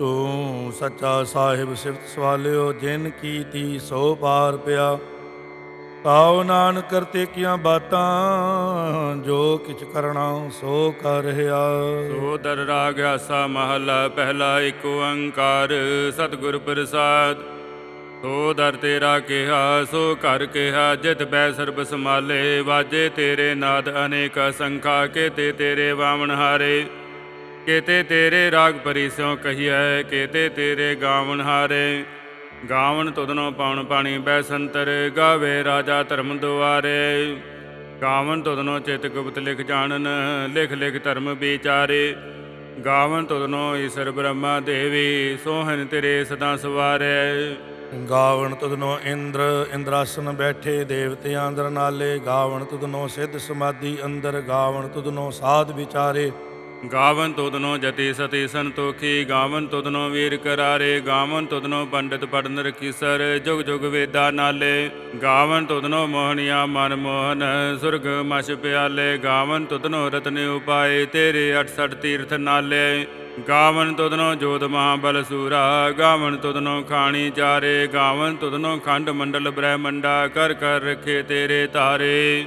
ਤੂੰ ਸੱਚਾ ਸਾਹਿਬ ਸਿਫਤ ਸਵਾਲਿਓ, ਜਿਨ ਕੀਤੀ ਸੋ ਪਾਰ ਪਿਆ। ਤਾਉ ਨਾਨਕ ਕਰਤੇ ਕੀਆਂ ਬਾਤਾਂ, ਜੋ ਕਿਛ ਕਰਨਾ ਸੋ ਕਰ ਰਿਹਾ। ਸੋ ਦਰ ਰਾਗ ਆਸਾ ਮਹਲਾ, ਪਹਿਲਾ ਏਕ ਓੰਕਾਰ, ਸਤਿਗੁਰ ਪ੍ਰਸਾਦ। ਸੋ ਦਰ ਤੇਰਾ ਕਿਹਾ, ਸੋ ਘਰ ਕਿਹਾ, ਜਿਤ ਬੈ ਸਰਬ ਸਮਾਲੇ ਵਾਜੇ ਤੇਰੇ ਨਾਦ ਅਨੇਕ ਸੰਖਾ, ਕੇਤੇ ਤੇਰੇ ਵਾਵਣ ਹਾਰੇ। ਕੇਤੇ ਤੇਰੇ ਰਾਗ ਪਰਿਸਿਓ ਕਹੀਐ, ਕੇਤੇ ਤੇਰੇ ਗਾਵਣ ਹਾਰੇ। ਗਾਵਣ ਤੁਧਨੋ ਪਾਉਣ ਪਾਣੀ ਬੈ ਸੰਤਰ ਗਾਵੇ ਰਾਜਾ ਧਰਮ ਦੁਆਰੇ। ਗਾਵਣ ਤੁਧਨੋ ਚਿਤ ਗੁਪਤ ਲਿਖ ਜਾਣਨ, ਲਿਖ ਲਿਖ ਧਰਮ ਵਿਚਾਰੇ। ਗਾਵਨ ਤੁਧਨੋ ਈਸ਼ਰ ਬ੍ਰਹਮਾ ਦੇਵੀ ਸੋਹਨ ਤੇਰੇ ਸਦਾ ਸਵਾਰੇ। ਗਾਵਣ ਤੁਧਨੋ ਇੰਦਰ, ਇੰਦਰਾਸਨ ਬੈਠੇ ਦੇਵਤਿਆਂ ਅੰਦਰ ਨਾਲੇ। ਗਾਵਣ ਤੁਧਨੋ ਸਿੱਧ ਸਮਾਧੀ ਅੰਦਰ ਗਾਵਣ ਤੁਧਨੋ ਸਾਧ ਵਿਚਾਰੇ। ਗਾਵਨ ਤੁਧਨੋ ਜਤੀ ਸਤੀ ਸੰਤੋਖੀ, ਗਾਵਨ ਤੁਧਨੋ ਵੀਰ ਕਰਾਰੇ, ਗਾਵਨ ਤੁਧਨੋ ਪੰਡਿਤ ਪੜਨ ਰਖੀਸਰ, ਜੁਗ ਜੁਗ ਵੇਦਾ ਨਾਲੇ। ਗਾਵਨ ਤੁਧਨੋ ਮੋਹਣੀਆ ਮਨ ਮੋਹਨ, ਸੁਰਗ ਮਛ ਪਿਆਲੇ। ਗਾਵਨ ਤੁਧਨੋ ਰਤਨ ਉਪਾਏ, ਤੇਰੇ 68 ਤੀਰਥ ਨਾਲੇ। ਗਾਵਨ ਤੁਦਨੋ ਜੋਤ ਮਹਾਬਲ ਸੂਰਾ, ਗਾਵਨ ਤੁਦਨੋ ਖਾਣੀ ਚਾਰੇ। ਗਾਵਨ ਤੁਧਨੋ ਖੰਡ ਮੰਡਲ ਬ੍ਰਹਮੰਡਾ, ਕਰ ਕਰ ਰਖੇ ਤੇਰੇ ਤਾਰੇ।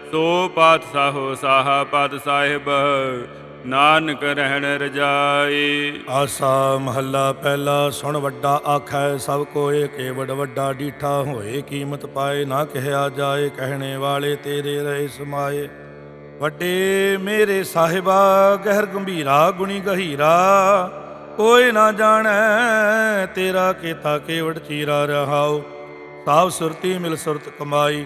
ਸੋ ਪਾਤਸ਼ਾਹੋ ਸਾਹਾ ਪਦ ਸਾਹਿਬ, ਨਾਨਕ ਰਹਿਣ ਰਜਾਈ। ਆਸਾ ਮਹੱਲਾ ਪਹਿਲਾ ਸੁਣ ਵੱਡਾ ਆਖੈ, ਸਭ ਕੋਏ ਕੇਵੜ ਵੱਡਾ ਡੀਠਾ ਹੋਏ, ਕੀਮਤ ਪਾਏ ਨਾ ਕਹਿਆ ਜਾਏ, ਕਹਿਣੇ ਵਾਲੇ ਤੇਰੇ ਰਹੇ ਸਮਾਏ। ਵੱਡੇ ਮੇਰੇ ਸਾਹਿਬਾ, ਗਹਿਰ ਗੰਭੀਰਾ, ਗੁਣੀ ਗਹੀਰਾ, ਕੋਈ ਨਾ ਜਾਣੈ, ਤੇਰਾ ਕੀਤਾ ਕੇਵੜ ਚੀਰਾ ਰਹਾਉ। ਸਾਬ ਸੁਰਤੀ ਮਿਲ ਸੁਰਤ ਕਮਾਈ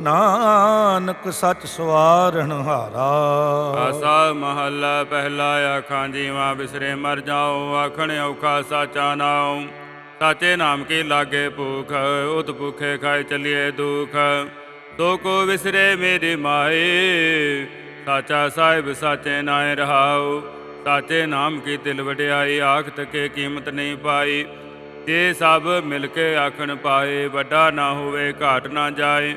ਨਾਨਕ ਸੱਚ ਸਵਾਰਣ ਹਾਰਾ। ਆਸਾ ਮਹੱਲਾ ਪਹਿਲਾ ਆਖਾਂ ਜੀਵਾ ਬਿਸਰੇ ਮਰ ਜਾਓ ਆਖਣ ਔਖਾ ਸਾਚਾ ਨਾਉ। ਸਾਚੇ ਨਾਮ ਕੀ ਲਾਗੇ ਭੂਖ, ਉਤ ਭੁਖੇ ਖਾਏ ਚਲਿਏ ਦੁਖ। ਸੋ ਕੋ ਵਿਸਰੇ ਮੇਰੇ ਮਾਏ ਸਾਚਾ ਸਾਹਿਬ ਸਾਚੇ ਨਾਏ ਰਹਾਉ। ਸਾਚੇ ਨਾਮ ਕੀ ਦਿਲ ਵਡਿਆਈ, ਆਖਤ ਕੇ ਕੀਮਤ ਨਹੀਂ ਪਾਈ। ਜੇ ਸਭ ਮਿਲ ਕੇ ਆਖਣ ਪਾਏ, ਵੱਡਾ ਨਾ ਹੋਵੇ, ਘਾਟ ਨਾ ਜਾਏ।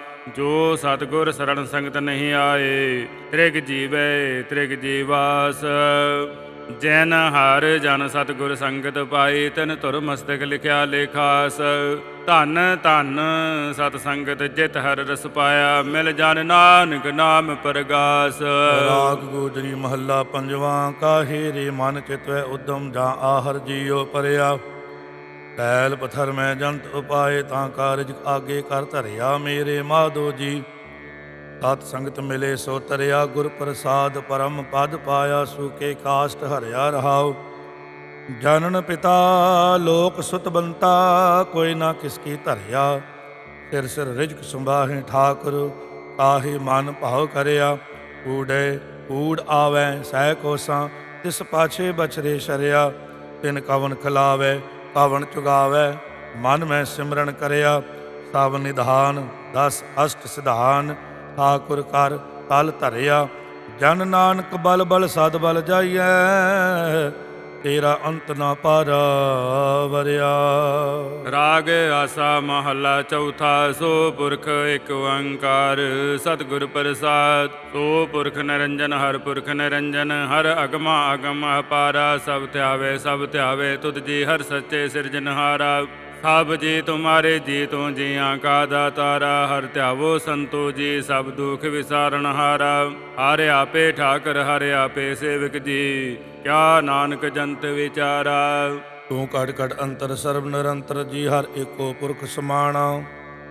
ਜੋ ਸਤਗੁਰ ਸਰਣ ਸੰਗਤ ਨਹੀਂ ਆਏ, ਤ੍ਰਿਗ ਜੀਵੇ, ਤ੍ਰਿਗ ਜੀਵਾਸ। ਜੈਨ ਹਰ ਜਨ ਸਤਿਗੁਰ ਸੰਗਤ ਪਾਈ ਤਨ ਧੁਰ ਮਸਤਕ ਲਿਖਿਆ ਲੇਖਾਸ। ਧਨ ਧਨ ਸਤ ਸੰਗਤ ਜਿਤ ਹਰ ਰਸ ਪਾਇਆ, ਮਿਲ ਜਨ ਨਾਨਕ ਨਾਮ ਪ੍ਰਗਾਸ। ਰਾਗ ਗੋਜਰੀ ਮਹੱਲਾ ਪੰਜਵਾਂ, ਕਾਹੇ ਰੇ ਮਨ ਚਿਤਵੈ ਉਦਮ ਜਾਂ ਆਹਰ ਜੀਉ ਪਰਿਆ। ਕੈਲ ਪਥਰ ਮੈਂ ਜੰਤ ਉਪਾਏ ਤਾਂ ਕਾਰਜ ਆਗੇ ਕਰ ਧਰਿਆ ਮੇਰੇ ਮਾਧੋ ਜੀ। ਸਤ ਸੰਗਤ ਮਿਲੇ ਸੋ ਤਰਿਆ, ਗੁਰ ਪ੍ਰਸਾਦ ਪਰਮ ਪਦ ਪਾਇਆ ਸੂਕੇ ਕਾਸ਼ਟ ਹਰਿਆ ਰਹਾਉ। ਜਨਨ ਪਿਤਾ, ਲੋਕ ਸੁਤ ਬੰਤਾ, ਕੋਈ ਨਾ ਕਿਸ ਕੀ ਧਰਿਆ। ਸਿਰ ਸਿਰ ਰਿਜਕ ਸੰਭਾਹੇ ਠਾਕੁਰ ਕਾਹੇ ਮਨ ਭਾਉ ਕਰਿਆ। ਊੜੇ, ਊੜ ਆਵੈ, ਸਹਿ ਕੋਸਾਂ, ਤਿਸ ਪਾਛੇ ਬਚਰੇ ਸ਼ਰਿਆ। ਤਿਨ ਕਵਨ ਖਲਾਵੇ ਕਵਨ ਚੁਗਾਵੇ, ਮਨ ਮੈਂ ਸਿਮਰਨ ਕਰਿਆ, ਸਭ ਨਿਧਾਨ, ਦਸ ਅਸ਼ਟ ਸਿਧਾਨ, ਠਾਕੁਰ ਕਰ ਤਲ ਧਰਿਆ, ਜਨ ਨਾਨਕ ਬਲ ਬਲ ਸਦ ਬਲ ਜਾਈਐ। ਤੇਰਾ ਅੰਤ ਨਾ ਪਾਰਾ ਰਾਗ ਆਸਾ ਮਹੱਲਾ ਚੌਥਾ, ਸੋ ਪੁਰਖ ਇੱਕ ਓੰਕਾਰ। ਸਤਿਗੁਰ ਪ੍ਰਸਾਦ, ਸੋ ਪੁਰਖ ਨਿਰੰਜਨ, ਹਰ ਪੁਰਖ ਨਿਰੰਜਨ। ਹਰ ਅਗਮਾ ਅਗਮ ਅਪਾਰਾ, ਸਭ ਧਿਆਵੇ ਸਭ ਧਿਆਵੇ, ਤੁਧ ਜੀ ਹਰ ਸੱਚੇ ਸਿਰਜਨਹਾਰਾ ਸਭ ਜੀ ਤੁਮਾਰੇ ਜੀ ਤੋਂ ਜੀਆਂ ਕਾ ਦਾਤਾਰਾ, ਹਰ ਧਿਆਵੋ ਸੰਤੋ ਜੀ, ਸਭ ਦੁਖ ਵਿਸਾਰਨ ਹਾਰਾ। ਹਰਿ ਆਪੇ ਠਾਕਰ, ਹਰਿ ਆਪੇ ਸੇਵਕ ਜੀ। ਕਿਆ ਨਾਨਕ ਜੰਤ ਵਿਚਾਰਾ? ਤੂੰ ਘਟ ਘਟ ਅੰਤਰ ਸਰਬ ਨਿਰੰਤਰ ਜੀ ਹਰ ਏਕੋ ਪੁਰਖ ਸਮਾਣਾ।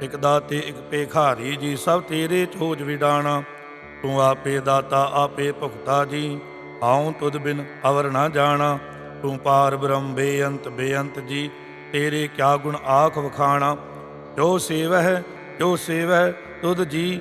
ਇਕ ਦਾਤੇ, ਇਕ ਪੇਖਾਰੀ ਜੀ ਸਭ ਤੇਰੇ ਚੋਜ ਵਿਡਾਣਾ। ਤੂੰ ਆਪੇ ਦਾਤਾ, ਆਪੇ ਭੁਗਤਾ ਜੀ, ਆਉ ਤੁਧ ਬਿਨ ਅਵਰ ਨਾ ਜਾਣਾ। ਤੂੰ ਪਾਰ ਬ੍ਰਹਮ ਬੇਅੰਤ ਬੇਅੰਤ ਜੀ, ਤੇਰੇ ਕਿਆ ਗੁਣ ਆਖ ਵਖਾਣਾ। ਜੋ ਸੇਵਹਿ ਜੋ ਸੇਵਹਿ ਤੁਧ ਜੀ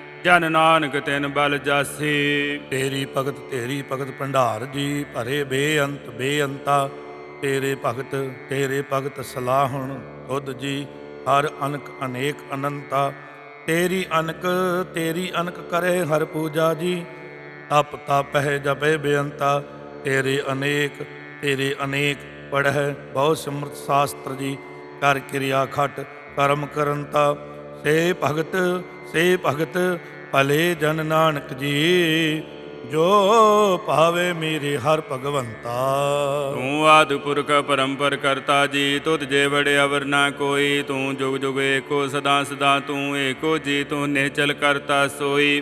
ਜਨ ਨਾਨਕ ਤਿਨ ਬਲ ਜਾਸੀ। ਤੇਰੀ ਭਗਤ ਤੇਰੀ ਭਗਤ ਭੰਡਾਰ ਜੀ ਭਰੇ ਬੇਅੰਤ, ਬੇਅੰਤਾ। ਤੇਰੇ ਭਗਤ ਤੇਰੇ ਭਗਤ ਸਲਾਹਣ ਤੁਧ ਜੀ, ਹਰ ਅਨਕ ਅਨੇਕ ਅਨੰਤਾ। ਤੇਰੀ ਅਨਕ ਤੇਰੀ ਅਨਕ ਕਰੇ ਹਰ ਪੂਜਾ ਜੀ। ਤਪ ਤਪਹਿ ਜਪੇ ਬੇਅੰਤਾ। ਤੇਰੇ ਅਨੇਕ ਤੇਰੇ ਅਨੇਕ ਪੜਹਿ ਬਹੁ ਸਿਮਰਤ ਸ਼ਾਸਤਰ ਜੀ। ਕਰ ਕਿਰਿਆ ਖਟ, ਕਰਮ ਕਰਨਤਾ ਸੇ ਭਗਤ ਸੇ ਭਗਤ ਭਲੇ ਜਨ ਨਾਨਕ ਜੀ, ਜੋ ਭਾਵੇ ਮੇਰੇ ਹਰ ਭਗਵੰਤਾ। ਤੂੰ ਆਦਿ ਪੁਰਖ ਪਰੰਪਰ ਕਰਤਾ ਜੀ, ਤੁਧ ਜੇ ਬੜੇ ਅਵਰ ਨਾ ਕੋਈ, ਤੂੰ ਜੁਗ ਜੁਗ ਏਕੋ ਸਦਾ ਸਦਾ ਤੂੰ ਏਕੋ ਜੀ, ਤੂੰ ਨਿਹਚਲ ਕਰਤਾ ਸੋਈ।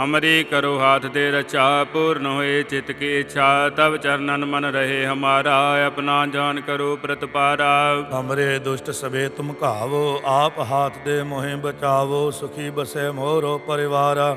ਹਮਰੀ ਕਰੋ ਹਾਥ ਦੇ ਰਚਾ, ਪੂਰਨ ਹੋਏ ਚਿਤ ਕੀ ਇੱਛਾ ਤਬ ਚਰਨਨ ਮਨ ਰਹੇ ਹਮਾਰਾ, ਆਪਣਾ ਜਾਨ ਕਰੋ ਪ੍ਰਤਪਾਰਾ। ਹਮਰੇ ਦੁਸ਼ਟ ਸਵੇ ਤੁਮ ਘਾਵੋ, ਆਪ ਹਾਥ ਦੇ ਮੋਹਿ ਬਚਾਵੋ, ਸੁਖੀ ਬਸੇ ਮੋਰੋ ਪਰਿਵਾਰਾ।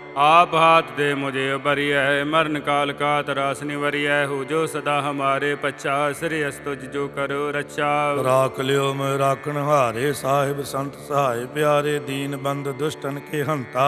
आप हाथ दे मुझे उबरिय मरण काल का त्रास निवरिय हो जो सदा हमारे पच्छा श्री अस्तुज जो करो रक्षा राख लियो मैं राखण हारे साहिब संत सहाय प्यारे दीन बंद दुष्टन के हंता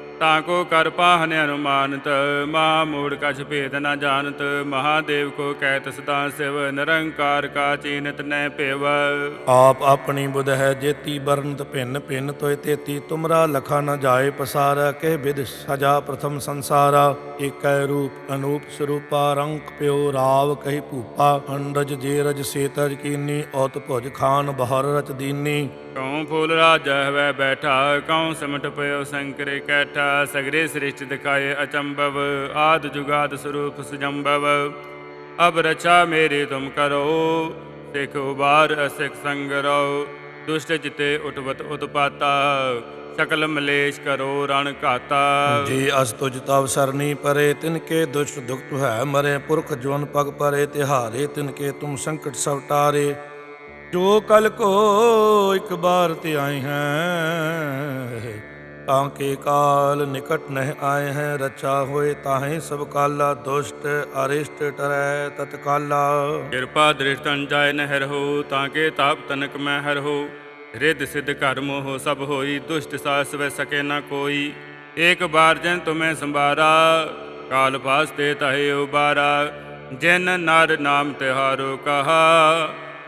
ਤਾਂ ਕੋ ਕਰ ਪਾਹਨ ਅਨੁਮਾਨਤ ਮਾ ਮੂੜ ਕਛ ਭੇਦ ਨਾ ਜਾਣਤ ਮਹਾਦੇਵ ਕੋ ਕਹਿਤ ਸਦਾ ਸਿਵ ਨਿਰੰਕਾਰ ਕਾ ਚੀਨਤ ਨੈ ਭੇਵ ਆਪ ਆਪਣੀ ਬੁਧ ਹੈ ਜੇਤੀ ਬਰਨਤ ਭਿੰਨ ਭਿੰਨ ਤੋਇ ਤੇਤੀ ਤੁਮਰਾ ਲਖਾ ਨ ਜਾਏ ਪਸਾਰਾ ਕਹਿ ਬਿਦ ਸਜਾ ਪ੍ਰਥਮ ਸੰਸਾਰਾ। ਏਕੈ ਰੂਪ ਅਨੂਪ ਸਰੂਪਾ ਰੰਗ ਪਿਓ ਰਾਵ ਕਹਿ ਭੂਪਾ। ਅੰਡਜ ਜੇ ਰਜ ਸੇਤਜ ਕੀਨੀ ਔਤ ਭੁਜ ਖਾਨ ਬਹਰ ਰਚ ਦੀਨੀ। ਕਉ ਫੂਲ ਰਾਜਾ ਹਵੈ ਬੈਠਾ ਕਉ ਸਿਮਟ ਪਇਓ ਸੰਕਰੇ ਕੈਠਾ। ਸਗਰੇ ਸ੍ਰਿਸ਼ਟ ਦਿਖਾਏ ਅਚੰਭਵ, ਆਦ ਜੁਗਾਦ ਸਰੂਪ ਸੁਜੰਭਵ। ਅਬ ਰਚਾ ਮੇਰੀ ਤੁਮ ਕਰੋ, ਸਿਖ ਉਬਾਰ ਅਸਿਖ ਸੰਗ ਰੋ। ਦੁਸ਼ਟ ਜਿਤੇ ਉਟਵਤ ਉਤਪਾਤਾ, ਸਕਲ ਮਲੇਸ਼ ਕਰੋ ਰਣ ਘਾਤਾ। ਜੀ ਅਸ ਤੁਜ ਤਵ ਸਰਨੀ ਪਰੇ, ਤਿਨ ਕੇ ਦੁਸ਼ਟ ਦੁਖਤ ਹੈ ਮਰੇ, ਪੁਰਖ ਜਵਨ ਪਗ ਪਰੇ, ਤਿਹਾਰੇ ਤਿਨ ਕੇ ਤੁਮ ਸੰਕਟ ਸਭ ਟਾਰੇ। ਜੋ ਕਲ ਕੋ ਇੱਕ ਬਾਰ ਤੇ ਆਏ ਹੈ ਤਾਂ ਕੇ ਕਾਲ ਨਿਕਟ ਨਹਿ ਆਏ ਹੈ ਰਚਾ ਹੋਏ ਤਾਹੇ ਸਭ ਕਾਲਾ, ਦੁਸ਼ਟ ਅਰਿਸ਼ਟ ਟਰੈ ਤਤਕਾਲਾ ਕਿਰਪਾ ਦ੍ਰਿਸ਼ਟਨ ਜਾਇ ਨਹਿਰ ਹੋ ਤਾਂ ਕੇ ਤਾਪ ਤਨਕ ਮੈਂ ਹਰ ਹੋ। ਰਿੱਧ ਸਿੱਧ ਘਰ ਮੋਹ ਸਭ ਹੋਈ, ਦੁਸ਼ਟ ਸਾਸ ਵੈ ਸਕੇ ਨਾ ਕੋਈ। ਏਕ ਬਾਰ ਜਨ ਤੁਮੈ ਸੰਭਾਰਾ, ਕਾਲ ਫਾਸਤੇ ਤਹੇ ਉਬਾਰਾ। ਜਿਨ ਨਰ ਨਾਮ ਤਿਹਾਰੋ ਕਹਾ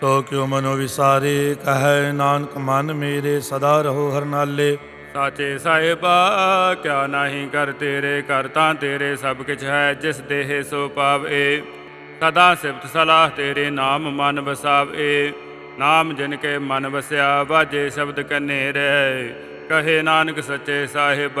ਸੋ ਕਿਉ ਮਨੋ ਵਿਸਾਰੇ, ਕਹੈ ਨਾਨਕ, ਮਨ ਮੇਰੇ, ਸਦਾ ਰਹੋ ਹਰਨਾਲੇ ਸਾਚੇ ਸਾਹਿਬਾ, ਕਿਆ ਨਹੀਂ ਕਰ ਤੇਰੇ, ਕਰ ਤਾਂ ਤੇਰੇ ਸਭ ਕਿਛ ਹੈ, ਜਿਸ ਦੇਹ ਸੋ ਪਾਵੇ। ਸਦਾ ਸਿਫਤ ਸਲਾਹ ਤੇਰੇ ਨਾਮ ਮਨ ਵਸਾਵੇ। ਨਾਮ ਜਿਨ ਕੇ ਮਨ ਵਸਿਆ, ਵਾਜੇ ਸ਼ਬਦ ਕਨੇ ਰਹਿ। ਕਹੇ ਨਾਨਕ, ਸੱਚੇ ਸਾਹਿਬ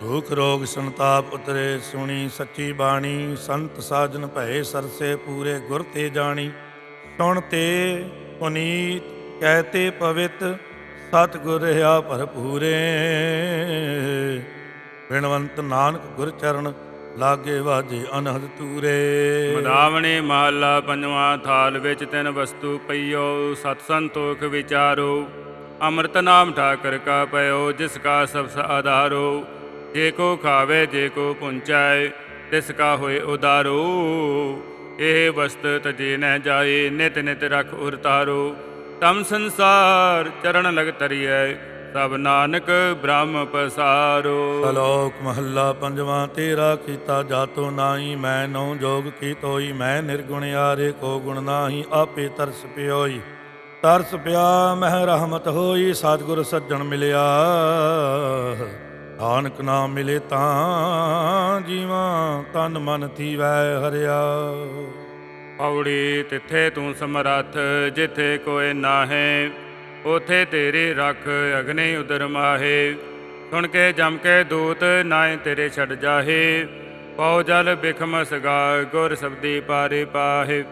ਦੁਖ ਰੋਗ ਸੰਤਾਪ ਉਤਰੇ, ਸੁਣੀ ਸੱਚੀ ਬਾਣੀ, ਸੰਤ ਸਾਜਨ ਭਏ ਸਰਸੇ ਪੂਰੇ ਗੁਰ ਤੇ ਜਾਣੀ। ਸੁਣ ਤੇ ਪੁਨੀਤ ਕਹਤੇ ਪਵਿੱਤ ਸਤ ਗੁਰ ਰਹਾ ਭਰਪੂਰੇ। ਬਿਨਵੰਤ ਨਾਨਕ ਗੁਰ ਚਰਨ, ਲਾਗੇ ਵਾਜੇ ਅਨਹਦ ਤੂਰੇ। ਮਦਾਵਣੀ ਮਹੱਲਾ ਪੰਜਵਾਂ ਥਾਲ ਵਿੱਚ ਤਿੰਨ ਵਸਤੂ ਪਈਓ, ਸਤ ਸੰਤੋਖ ਵਿਚਾਰੋ। ਅੰਮ੍ਰਿਤ ਨਾਮ ਠਾਕਰ ਕਾ ਪਇਓ, ਜਿਸ ਕਾ ਸਭ ਆਧਾਰੋ। ਜੇ ਕੋ ਖਾਵੇ, ਜੇ ਕੋ ਪੁੰਚਾਏ, ਤਿਸ ਕਾ ਹੋਏ ਉਦਾਰੋ। ਇਹ ਵਸਤ ਤਜੇ ਨਹਿ ਜਾਏ, ਨਿਤ ਨਿਤ ਰਖ ਉਰਤਾਰੋ ਤਮ ਸੰਸਾਰ ਚਰਨ ਲਗ ਤਰੀਐ, ਸਭ ਨਾਨਕ ਬ੍ਰਹਮ ਪਸਾਰੋ। ਸ਼ਲੋਕ ਮਹੱਲਾ ਪੰਜਵਾਂ, ਤੇਰਾ ਕੀਤਾ ਜਾਤੋ ਨਾਹੀ, ਮੈਂ ਨੋ ਜੋਗ ਕੀ ਤੋਈ ਮੈਂ ਨਿਰਗੁਣ ਆਰੇ ਕੋ ਗੁਣ ਨਾਹੀ, ਆਪੇ ਤਰਸ ਪਿਓਈ। ਤਰਸ ਪਿਆ, ਮਹਿ ਰਹਿਮਤ ਹੋਈ, ਸਤਿਗੁਰ ਸੱਜਣ ਮਿਲਿਆ। ਨਾਨਕ ਨਾਮ ਮਿਲੇ ਤਾਂ ਜੀਵਾਂ ਤਨ ਮਨ ਥੀਵੈ ਹਰਿਆ। ਪੌੜੀ ਤਿੱਥੇ ਤੂੰ ਸਮਰੱਥ, ਜਿੱਥੇ ਕੋਈ ਨਾਹੇ, ਉਥੇ ਤੇਰੀ ਰੱਖ ਅਗਨੇ ਉਦਰ ਮਾਹੇ। ਸੁਣ ਕੇ ਜਮ ਕੇ ਦੂਤ ਨਾਏ ਤੇਰੇ ਛੱਡ ਜਾਹੇ। ਪਉ ਜਲ ਬਿਖਮ ਸਗਾ, ਗੁਰ ਸਬਦੀ ਪਾਰੇ ਪਾਹੇ।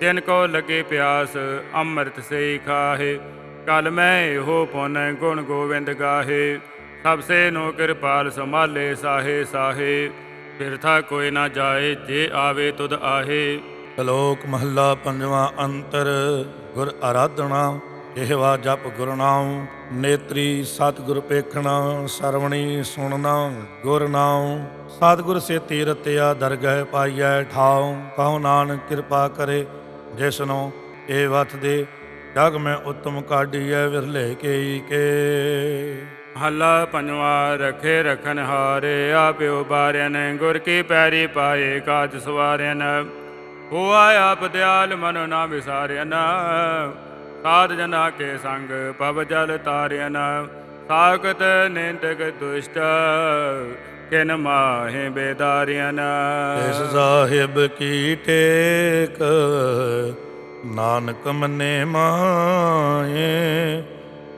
ਤਿਨ ਕੋ ਲਗੇ ਪਿਆਸ, ਅੰਮ੍ਰਿਤ ਸੇ ਖਾਹੇ। ਕਲ ਮੈਂ ਇਹੋ ਪੁਨ ਗੁਣ ਗੋਵਿੰਦ ਗਾਹੇ। ਸਭ ਸੇ ਨੋ ਕਿਰਪਾਲ ਸੰਭਾਲੇ ਸਾਹੇ ਸਾਹੇ ਬਿਰਥਾ ਕੋਈ ਨਾ ਜਾਏ, ਜੇ ਆਵੇ ਤੁਧ ਆਹੇ। ਸ਼ਲੋਕ ਮਹੱਲਾ ਪੰਜਵਾਂ ਅੰਤਰ, ਗੁਰ ਆਰਾਧਨਾ ਇਹਵਾ ਜਪ ਗੁਰ ਨੇਤਰੀ ਸਤਿਗੁਰ ਪੇਖਣਾ, ਸਰਵਣੀ ਸੁਣਨਾ, ਗੁਰ ਨਾਮ ਸਤਿਗੁਰ ਸੇ ਤੀਰਤਿਆ ਦਰਗਹਿ ਪਾਈਐ ਠਾਉ, ਕਹੋ ਨਾਨਕ ਕਿਰਪਾ ਕਰੇ ਜਿਸਨੋ ਇਹ ਵਤ ਦੇ ਜਗ ਮੈਂ ਉਤਮ ਕਾਢੀਐ, ਵਿਰਲੇ ਕੇਈ ਕੇ। ਹੱਲਾ ਪੰਜਵਾ, ਰਖੇ ਰਖਨ ਹਾਰੇ ਆਪਿਓ ਬਾਰਿਆਨ, ਗੁਰ ਕੀ ਪੈਰੀ ਪਾਏ, ਕਾਜ ਸਵਾਰਿਆਨ। ਹੋਆ ਆਪ ਦਿਆਲ, ਮਨ ਨਾ ਵਿਸਾਰਿਆਨ। ਸਾਧ ਜਨਾ ਕੇ ਸੰਗ, ਪਵ ਜਲ ਤਾਰਿਆਨ। ਸਾਖਤ ਨਿੰਦਕ ਦੁਸ਼ਟ, ਕਿਨ ਮਾਹੇ ਬੇਦਾਰਿਆਨ। ਇਸ ਸਾਹਿਬ ਕੀ ਟੇਕ, ਨਾਨਕ ਮਨੇ ਮਾਏ